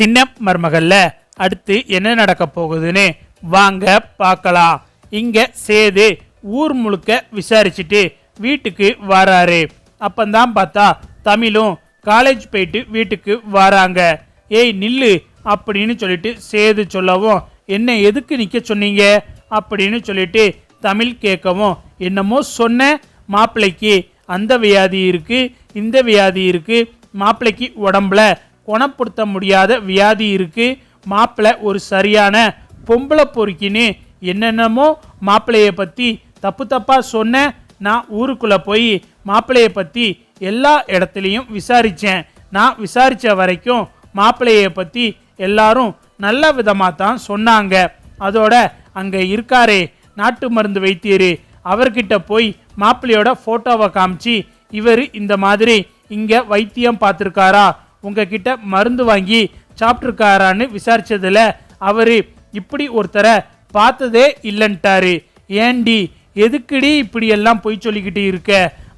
சின்ன மருமகள்ல அடுத்து என்ன நடக்க போகுதுன்னு வாங்க பார்க்கலாம். இங்க சேது ஊர் முழுக்க விசாரிச்சுட்டு வீட்டுக்கு வராரு. அப்பந்தான் பார்த்தா தமிழும் காலேஜ் போயிட்டு வீட்டுக்கு வராங்க. ஏய் நில்லு அப்படின்னு சொல்லிட்டு சேது சொல்லவும் என்ன எதுக்கு நிற்க சொன்னீங்க? அப்படின்னு சொல்லிட்டு தமிழ் கேட்கவும் என்னமோ சொன்ன மாப்பிள்ளைக்கு அந்த வியாதி இருக்கு இந்த வியாதி இருக்கு மாப்பிள்ளைக்கு உடம்புல குணப்படுத்த முடியாத வியாதி இருக்கு. மாப்பிள்ளை ஒரு சரியான பொம்பளை பொறுக்கின்னு என்னென்னமோ மாப்பிள்ளையை பற்றி தப்பு தப்பாக சொன்ன நான் ஊருக்குள்ளே போய் மாப்பிள்ளையை பற்றி எல்லா இடத்துலையும் விசாரித்தேன் நான் விசாரித்த வரைக்கும் மாப்பிள்ளையை பற்றி எல்லாரும் நல்ல விதமாக தான் சொன்னாங்க. அதோட அங்கே இருக்காரே நாட்டு மருந்து வைத்தியர் அவர்கிட்ட போய் மாப்பிள்ளையோட ஃபோட்டோவை காமிச்சு இவர் இந்த மாதிரி இங்கே வைத்தியம் பார்த்துருக்காரா உங்ககிட்ட மருந்து வாங்கி சாப்பிட்ருக்காரான்னு விசாரித்ததில் அவர் இப்படி ஒருத்தரை பார்த்ததே இல்லைன்ட்டாரு. ஏண்டி எதுக்குடி இப்படியெல்லாம் பொய் சொல்லிக்கிட்டு இருக்க?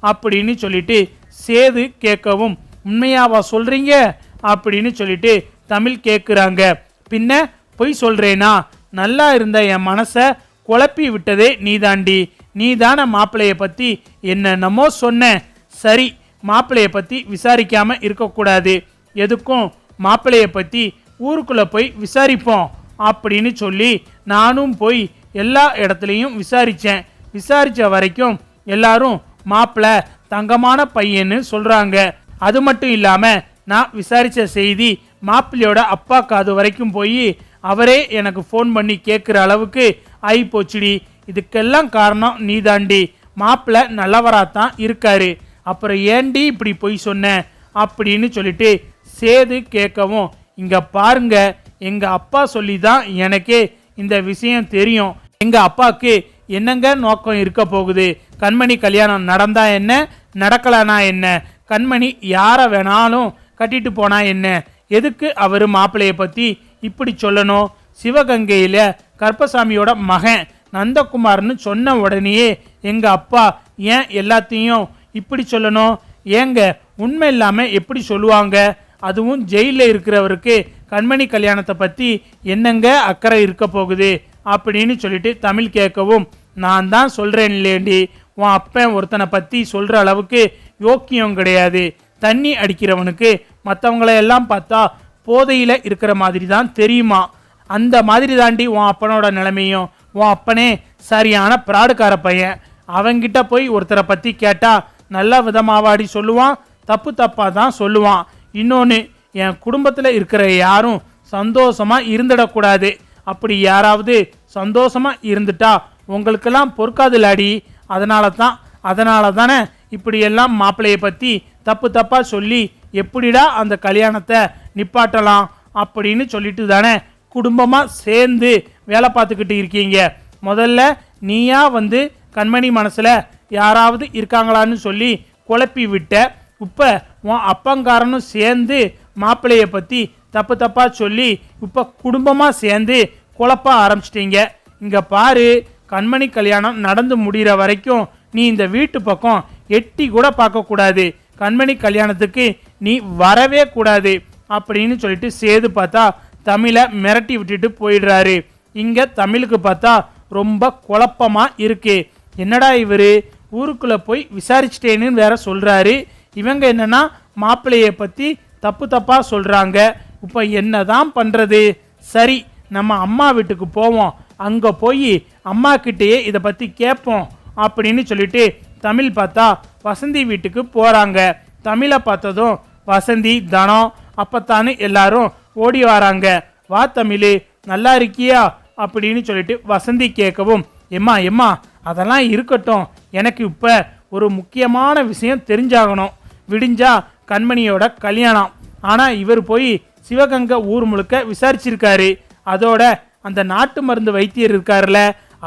அப்படின்னு சொல்லிட்டு சேது கேட்கவும் உண்மையாவா சொல்கிறீங்க அப்படின்னு சொல்லிட்டு தமிழ் கேட்குறாங்க பின்ன பொய் சொல்கிறேனா நல்லா இருந்த என் மனசை குழப்பி விட்டதே நீதாண்டி. நீதான மாப்பிளைய பற்றி என்னென்னமோ சொன்ன. சரி மாப்பிள்ளையை பற்றி விசாரிக்காமல் இருக்கக்கூடாது. எதுக்கும் மாப்பிள்ளையை பற்றி ஊருக்குள்ளே போய் விசாரிப்போம் அப்படின்னு சொல்லி நானும் போய் எல்லா இடத்துலையும் விசாரித்தேன் விசாரித்த வரைக்கும் எல்லாரும் மாப்பிள்ளை தங்கமான பையன்னு சொல்கிறாங்க அது மட்டும் இல்லாமல் நான் விசாரித்த செய்தி மாப்பிள்ளையோட அப்பா காது வரைக்கும் போய் அவரே எனக்கு ஃபோன் பண்ணி கேட்குற அளவுக்கு ஆகி போச்சுடி இதுக்கெல்லாம் காரணம் நீ தாண்டி மாப்பிள்ளை நல்லவராத்தான் இருக்காரு. அப்புறம் ஏண்டி இப்படி பொய் சொன்ன? அப்படின்னு சொல்லிட்டு சேது கேட்கவும் இங்கே பாருங்க எங்கள் அப்பா சொல்லி தான் எனக்கே இந்த விஷயம் தெரியும். எங்கள் அப்பாவுக்கு என்னங்க நோக்கம் இருக்க போகுது? கண்மணி கல்யாணம் நடந்தா என்ன? நடக்கலனா என்ன? கண்மணி யாரை வேணாலும் கட்டிட்டு போனா என்ன? எதுக்கு அவர் மாப்பிள்ளையை பற்றி இப்படி சொல்லணும்? சிவகங்கையில் கருப்பசாமியோட மகன் நந்தகுமார்னு சொன்ன உடனேயே எங்கள் அப்பா ஏன் எல்லாத்தையும் இப்படி சொல்லணும்? ஏங்க உண்மை இல்லாமல் எப்படி சொல்லுவாங்க? அதுவும் ஜெயிலில் இருக்கிறவருக்கு கண்மணி கல்யாணத்தை பற்றி என்னங்க அக்கறை இருக்க போகுது அப்படின்னு சொல்லிட்டு தமிழ் கேட்கவும் நான் தான் சொல்கிறேன் இல்லேண்டி உன் அப்பன் ஒருத்தனை பற்றி சொல்கிற அளவுக்கு யோக்கியம் கிடையாது. தண்ணி அடிக்கிறவனுக்கு மற்றவங்களையெல்லாம் பார்த்தா போதையில் இருக்கிற மாதிரி தான் தெரியுமா? அந்த மாதிரி தாண்டி உன் அப்பனோட நிலைமையும் உன் அப்பனே சரியான பிராடுக்கார பையன். அவங்கிட்ட போய் ஒருத்தரை பற்றி கேட்டால் நல்ல விதமாவாடி சொல்லுவான் தப்பு தப்பாக தான் சொல்லுவான். இன்னொன்று என் குடும்பத்தில் இருக்கிற யாரும் சந்தோஷமாக இருந்துடக்கூடாது. அப்படி யாராவது சந்தோஷமாக இருந்துட்டா உங்களுக்கெல்லாம் பொறுக்காதுலாடி. அதனால தான் அதனால தானே இப்படியெல்லாம் மாப்பிள்ளையை பற்றி தப்பு தப்பாக சொல்லி எப்படிடா அந்த கல்யாணத்தை நிப்பாட்டலாம் அப்படின்னு சொல்லிட்டு தானே குடும்பமாக சேர்ந்து வேலை பார்த்துக்கிட்டு இருக்கீங்க. முதல்ல நீயா வந்து கண்மணி மனசில் யாராவது இருக்காங்களான்னு சொல்லி குழப்பி விட்ட இப்போ உன் அப்பங்காரனும் சேர்ந்து மாப்பிள்ளையை பற்றி தப்பு தப்பாக சொல்லி இப்போ குடும்பமாக சேர்ந்து குழப்ப ஆரம்பிச்சிட்டீங்க. இங்கே பாரு கண்மணி கல்யாணம் நடந்து முடிகிற வரைக்கும் நீ இந்த வீட்டு பக்கம் எட்டி கூட பார்க்கக்கூடாது கண்மணி கல்யாணத்துக்கு நீ வரவே கூடாது அப்படின்னு சொல்லிட்டு சேது பார்த்தா தமிழை மிரட்டி விட்டுட்டு போயிடுறாரு. இங்கே தமிழுக்கு பார்த்தா ரொம்ப குழப்பமாக இருக்குது என்னடா இவரு? ஊருக்குள்ளே போய் விசாரிச்சிட்டேன்னு வேற சொல்கிறாரு இவங்க என்னன்னா மாப்பிள்ளையை பற்றி தப்பு தப்பாக சொல்கிறாங்க இப்போ என்னதான் பண்ணுறது சரி நம்ம அம்மா வீட்டுக்கு போவோம். அங்கே போய் அம்மா கிட்டேயே இதை பற்றி கேட்போம் அப்படின்னு சொல்லிட்டு தமிழ் பார்த்தா வசந்தி வீட்டுக்கு போகிறாங்க தமிழை பார்த்ததும் வசந்தி தனம் அப்பத்தானு எல்லாரும் ஓடி வராங்க. வா தமிழ் நல்லா இருக்கியா? அப்படின்னு சொல்லிட்டு வசந்தி கேட்கவும் எம்மா எம்மா அதெல்லாம் இருக்கட்டும். எனக்கு இப்போ ஒரு முக்கியமான விஷயம் தெரிஞ்சாகணும். விடிஞ்சா கண்மணியோட கல்யாணம். ஆனால் இவர் போய் சிவகங்கை ஊர் முழுக்க விசாரிச்சிருக்காரு. அதோட அந்த நாட்டு மருந்து வைத்தியர் இருக்காருல்ல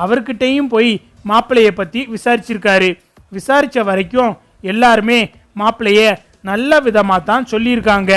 அவர்கிட்டயும் போய் மாப்பிள்ளையை பற்றி விசாரிச்சிருக்காரு. விசாரித்த வரைக்கும் எல்லாருமே மாப்பிள்ளைய நல்ல விதமாக தான் சொல்லியிருக்காங்க.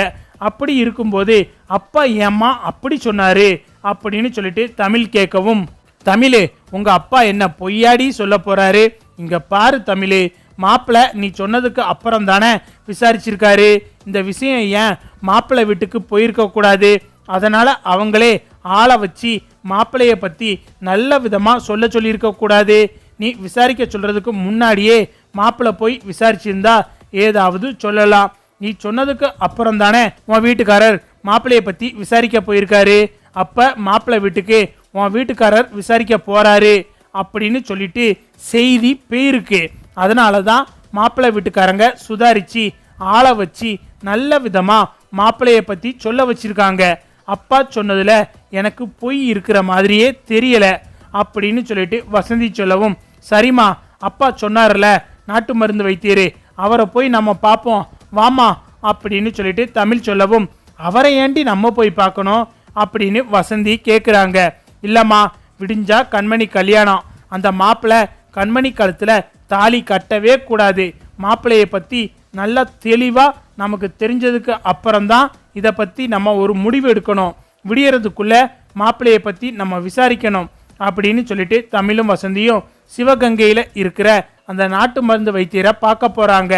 அப்படி இருக்கும்போது அப்பா ஏம்மா அப்படி சொன்னாரு அப்படின்னு சொல்லிட்டு தமிழ் கேட்கவும் தமிழ் உங்கள் அப்பா என்ன பொய்யாடி சொல்ல போகிறாரு இங்கே பாரு தமிழ் மாப்பிள்ளை நீ சொன்னதுக்கு அப்புறம் தானே விசாரிச்சிருக்காரு. இந்த விஷயம் ஏன் மாப்பிள்ளை வீட்டுக்கு போயிருக்கக்கூடாது அதனால் அவங்களே ஆளை வச்சு மாப்பிள்ளையை பற்றி நல்ல விதமாக சொல்ல சொல்லியிருக்கக்கூடாது நீ விசாரிக்க சொல்கிறதுக்கு முன்னாடியே மாப்பிள்ளை போய் விசாரிச்சிருந்தா ஏதாவது சொல்லலாம். நீ சொன்னதுக்கு அப்புறம் தானே உன் வீட்டுக்காரர் மாப்பிள்ளையை பற்றி விசாரிக்க போயிருக்காரு. அப்போ மாப்பிள்ளை வீட்டுக்கு உன் வீட்டுக்காரர் விசாரிக்க போகிறாரு அப்படின்னு சொல்லிட்டு செய்தி போயிருக்கு. அதனால தான் மாப்பிள்ளை வீட்டுக்காரங்க சுதாரிச்சு ஆளை வச்சு நல்ல விதமாக மாப்பிள்ளையை பற்றி சொல்ல வச்சிருக்காங்க. அப்பா சொன்னதில் எனக்கு பொய் இருக்கிற மாதிரியே தெரியலை அப்படின்னு சொல்லிட்டு வசந்தி சொல்லவும் சரிம்மா அப்பா சொன்னார்ல நாட்டு மருந்து வைத்தியரு அவரை போய் நம்ம பார்ப்போம் வாமா அப்படின்னு சொல்லிட்டு தமிழ் சொல்லவும் அவரை ஏண்டி நம்ம போய் பார்க்கணும் அப்படின்னு வசந்தி கேட்குறாங்க இல்லைம்மா விடிஞ்சா கண்மணி கல்யாணம் அந்த மாப்பிள்ளை கண்மணி கழுத்தில் தாலி கட்டவே கூடாது. மாப்பிள்ளையை பற்றி நல்லா தெளிவாக நமக்கு தெரிஞ்சதுக்கு அப்புறம்தான் இதை பற்றி நம்ம ஒரு முடிவு எடுக்கணும். விடியறதுக்குள்ளே மாப்பிள்ளையை பற்றி நம்ம விசாரிக்கணும் அப்படின்னு சொல்லிட்டு தமிழும் வசந்தியும் சிவகங்கையில் இருக்கிற அந்த நாட்டு மருந்து வைத்தியரை பார்க்க போகிறாங்க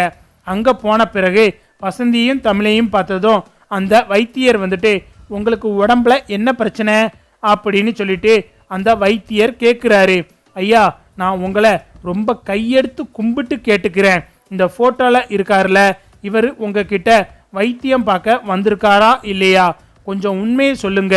அங்கே போன பிறகு வசந்தியும் தமிழையும் பார்த்ததும் அந்த வைத்தியர் வந்துட்டு உங்களுக்கு உடம்புல என்ன பிரச்சனை? அப்படின்னு சொல்லிட்டு அந்த வைத்தியர் கேட்குறாரு ஐயா நான் உங்களை ரொம்ப கையெடுத்து கும்பிட்டு கேட்டுக்கிறேன். இந்த ஃபோட்டோவில் இருக்கார்ல இவர் உங்ககிட்ட வைத்தியம் பார்க்க வந்திருக்காரா இல்லையா? கொஞ்சம் உண்மையை சொல்லுங்க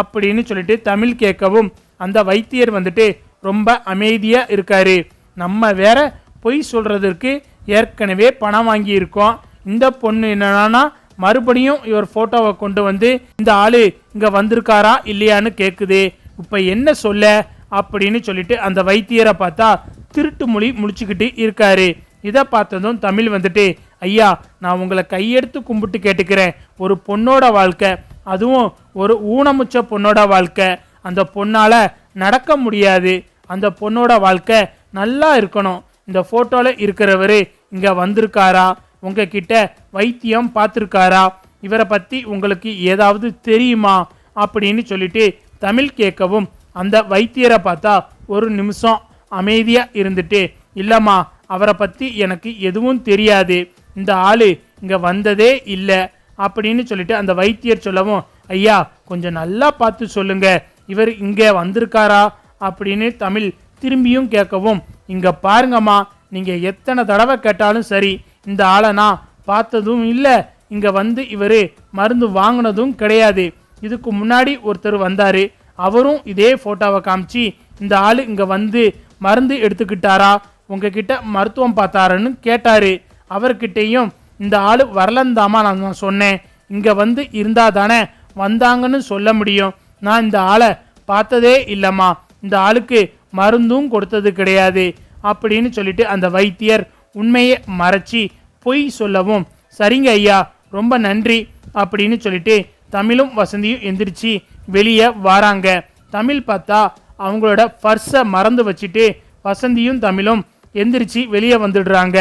அப்படின்னு சொல்லிட்டு தமிழ் கேட்கவும் அந்த வைத்தியர் வந்துட்டு ரொம்ப அமைதியாக இருக்காரு. நம்ம வேற பொய் சொல்கிறதுக்கு ஏற்கனவே பணம் வாங்கியிருக்கோம். இந்த பொண்ணு என்னன்னா மறுபடியும் இவர் ஃபோட்டோவை கொண்டு வந்து இந்த ஆள் இங்கே வந்திருக்காரா இல்லையான்னு கேட்குது இப்போ என்ன சொல்ல? அப்படின்னு சொல்லிட்டு அந்த வைத்தியரை பார்த்தா திருட்டு மொழி முடிச்சுக்கிட்டு இருக்காரு. இதை பார்த்ததும் தமிழ் வந்துட்டு ஐயா நான் உங்களை கையெடுத்து கும்பிட்டு கேட்டுக்கிறேன். ஒரு பொண்ணோட வாழ்க்கை அதுவும் ஒரு ஊனமுச்ச பொண்ணோட வாழ்க்கை. அந்த பொண்ணால் நடக்க முடியாது. அந்த பொண்ணோட வாழ்க்கை நல்லா இருக்கணும். இந்த ஃபோட்டோவில் இருக்கிறவர் இங்கே வந்திருக்காரா? உங்ககிட்ட வைத்தியம் பார்த்துருக்காரா? இவரை பற்றி உங்களுக்கு ஏதாவது தெரியுமா? அப்படின்னு சொல்லிட்டு தமிழ் கேட்கவும் அந்த வைத்தியரை பார்த்தா ஒரு நிமிஷம் அமைதியாக இருந்துட்டு இல்லைம்மா அவரை பற்றி எனக்கு எதுவும் தெரியாது. இந்த ஆள் இங்கே வந்ததே இல்லை. அப்படின்னு சொல்லிட்டு அந்த வைத்தியர் சொல்லவும் ஐயா கொஞ்சம் நல்லா பார்த்து சொல்லுங்க. இவர் இங்கே வந்திருக்காரா? அப்படின்னு தமிழ் திரும்பியும் கேட்கவும் இங்கே பாருங்கம்மா நீங்கள் எத்தனை தடவை கேட்டாலும் சரி இந்த ஆளை நான் பார்த்ததும் இல்லை. இங்கே வந்து இவர் மருந்து வாங்கினதும் கிடையாது. இதுக்கு முன்னாடி ஒருத்தர் வந்தார். அவரும் இதே ஃபோட்டோவை காமிச்சு இந்த ஆள் இங்கே வந்து மருந்து எடுத்துக்கிட்டாரா? உங்ககிட்ட மருத்துவம் பார்த்தாருன்னு கேட்டார். அவர்கிட்டையும் இந்த ஆள் வரலந்தாமா நான் சொன்னேன். இங்கே வந்து இருந்தால் தானே வந்தாங்கன்னு சொல்ல முடியும். நான் இந்த ஆளை பார்த்ததே இல்லைம்மா. இந்த ஆளுக்கு மருந்தும் கொடுத்தது கிடையாது. அப்படின்னு சொல்லிட்டு அந்த வைத்தியர் உண்மையை மறைச்சி பொய் சொல்லவும் சரிங்க ஐயா ரொம்ப நன்றி. அப்படின்னு சொல்லிட்டு தமிழும் வசந்தியும் எந்திரிச்சு வெளியே வராங்க. தமிழ் பார்த்தா அவங்களோட பர்ஸை மறந்து வச்சுட்டு வசந்தியும் தமிழும் எந்திரிச்சு வெளியே வந்துடுறாங்க.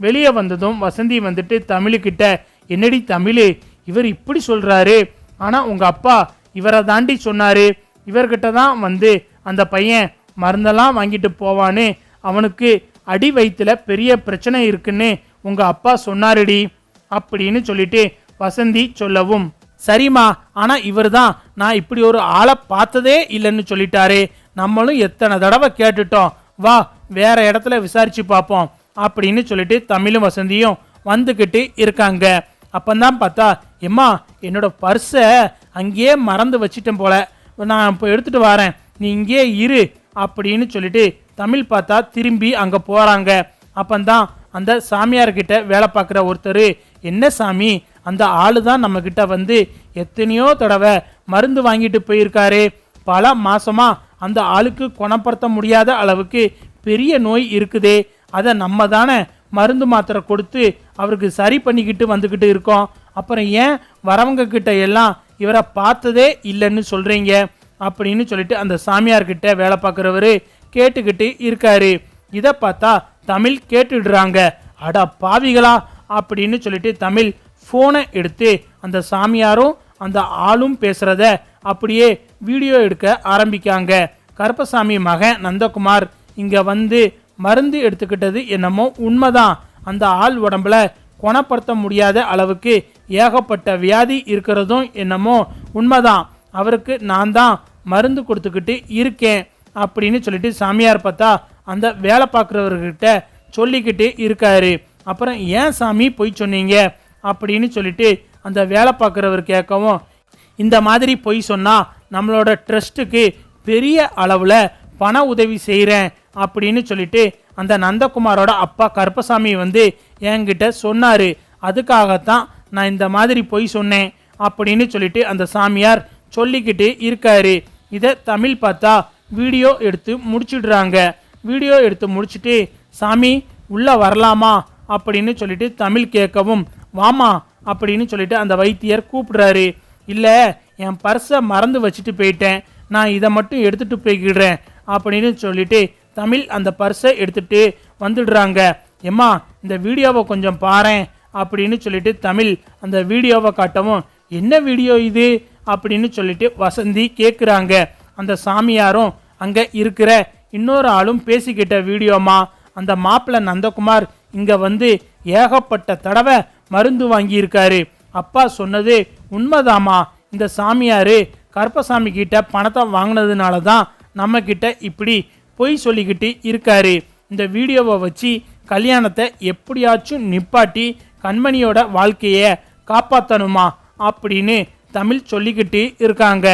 வெளியே வந்ததும் வசந்தி வந்துட்டு தமிழுக்கிட்ட என்னடி தமிழ்? இவர் இப்படி சொல்கிறாரு ஆனால் உங்கள் அப்பா இவரை தாண்டி சொன்னார். இவர்கிட்ட தான் வந்து அந்த பையன் மருந்தெல்லாம் வாங்கிட்டு போவான்னு அவனுக்கு அடி வயிற்றுல பெரிய பிரச்சனை இருக்குன்னு உங்கள் அப்பா சொன்னாருடி. அப்படின்னு சொல்லிட்டு வசந்தி சொல்லவும் சரிம்மா ஆனால் இவர் தான் நான் இப்படி ஒரு ஆளை பார்த்ததே இல்லைன்னு சொல்லிட்டாரு. நம்மளும் எத்தனை தடவை கேட்டுட்டோம். வா வேற இடத்துல விசாரிச்சு பார்ப்போம் அப்படின்னு சொல்லிட்டு தமிழும் வசந்தியும் வந்துக்கிட்டு இருக்காங்க. அப்பந்தான் பார்த்தா எம்மா என்னோட பர்ஸை அங்கேயே மறந்து வச்சிட்டேன் போல. நான் இப்போ எடுத்துகிட்டு வரேன். நீ இங்கேயே இரு அப்படின்னு சொல்லிட்டு தமிழ் பார்த்தா திரும்பி அங்கே போகிறாங்க அப்பந்தான் அந்த சாமியார்கிட்ட வேலை பார்க்குற ஒருத்தர் என்ன சாமி அந்த ஆளு தான் நம்மக்கிட்ட வந்து எத்தனையோ தடவை மருந்து வாங்கிட்டு போயிருக்காரு. பல மாதமாக அந்த ஆளுக்கு குணப்படுத்த முடியாத அளவுக்கு பெரிய நோய் இருக்குதே. அதை நம்ம தானே மருந்து மாத்திரை கொடுத்து அவருக்கு சரி பண்ணிக்கிட்டு வந்துக்கிட்டு இருக்கோம். அப்புறம் ஏன் வரவங்க கிட்ட எல்லாம் இவரை பார்த்ததே இல்லைன்னு சொல்கிறீங்க அப்படின்னு சொல்லிட்டு அந்த சாமியார்கிட்ட வேலை பார்க்குறவரு கேட்டுக்கிட்டு இருக்காரு. இதை பார்த்தா தமிழ் கேட்டுடுறாங்க. அட பாவிகளா அப்படின்னு சொல்லிட்டு தமிழ் ஃபோனை எடுத்து அந்த சாமியாரும் அந்த ஆளும் பேசுகிறத அப்படியே வீடியோ எடுக்க ஆரம்பிக்காங்க. கருப்பசாமி மகன் நந்தகுமார் இங்கே வந்து மருந்து எடுத்துக்கிட்டது என்னமோ உண்மைதான். அந்த ஆள் உடம்புல குணப்படுத்த முடியாத அளவுக்கு ஏகப்பட்ட வியாதி இருக்கிறதும் என்னமோ உண்மைதான். அவருக்கு நான் தான் மருந்து கொடுத்துக்கிட்டு இருக்கேன் அப்படின்னு சொல்லிட்டு சாமியார் பார்த்தா அந்த வேலை பார்க்குறவர்கிட்ட சொல்லிக்கிட்டு இருக்காரு. அப்புறம் ஏன் சாமி பொய் சொன்னீங்க? அப்படின்னு சொல்லிட்டு அந்த வேலை பார்க்குறவர் கேட்கவும் இந்த மாதிரி பொய் சொன்னால் நம்மளோட ட்ரஸ்ட்டுக்கு பெரிய அளவில் பண உதவி செய்கிறேன் அப்படின்னு சொல்லிட்டு அந்த நந்தகுமாரோட அப்பா கருப்பசாமி வந்து என்கிட்ட சொன்னார். அதுக்காகத்தான் நான் இந்த மாதிரி பொய் சொன்னேன் அப்படின்னு சொல்லிட்டு அந்த சாமியார் சொல்லிக்கிட்டு இருக்காரு. இதை தமிழ் பார்த்தா வீடியோ எடுத்து முடிச்சிடுறாங்க. வீடியோ எடுத்து முடிச்சுட்டு சாமி உள்ளே வரலாமா? அப்படின்னு சொல்லிட்டு தமிழ் கேட்கவும் வாமா அப்படின்னு சொல்லிட்டு அந்த வைத்தியர் கூப்பிடுறாரு. இல்லை என் பர்ஸை மறந்து வச்சுட்டு போயிட்டேன். நான் இதை மட்டும் எடுத்துகிட்டு போய்க்கிடுறேன் அப்படின்னு சொல்லிட்டு தமிழ் அந்த பர்ஸை எடுத்துகிட்டு வந்துடுறாங்க. எம்மா இந்த வீடியோவை கொஞ்சம் பாரேன் அப்படின்னு சொல்லிட்டு தமிழ் அந்த வீடியோவை காட்டவும் என்ன வீடியோ இது? அப்படின்னு சொல்லிட்டு வசந்தி கேட்குறாங்க அந்த சாமியாரும் அங்கே இருக்கிற இன்னொரு ஆளும் பேசிக்கிட்ட வீடியோமா அந்த மாப்பிள்ளை நந்தகுமார் இங்கே வந்து ஏகப்பட்ட தடவை மருந்து வாங்கியிருக்காரு. அப்பா சொன்னது உண்மைதாம்மா. இந்த சாமியார் கருப்பசாமி கிட்ட பணத்தை வாங்கினதுனால தான் நம்மக்கிட்ட இப்படி பொய் சொல்லிக்கிட்டு இருக்காரு. இந்த வீடியோவை வச்சு கல்யாணத்தை எப்படியாச்சும் நிப்பாட்டி கண்மணியோட வாழ்க்கையை காப்பாற்றணுமா அப்படின்னு தமிழ் சொல்லிக்கிட்டு இருக்காங்க.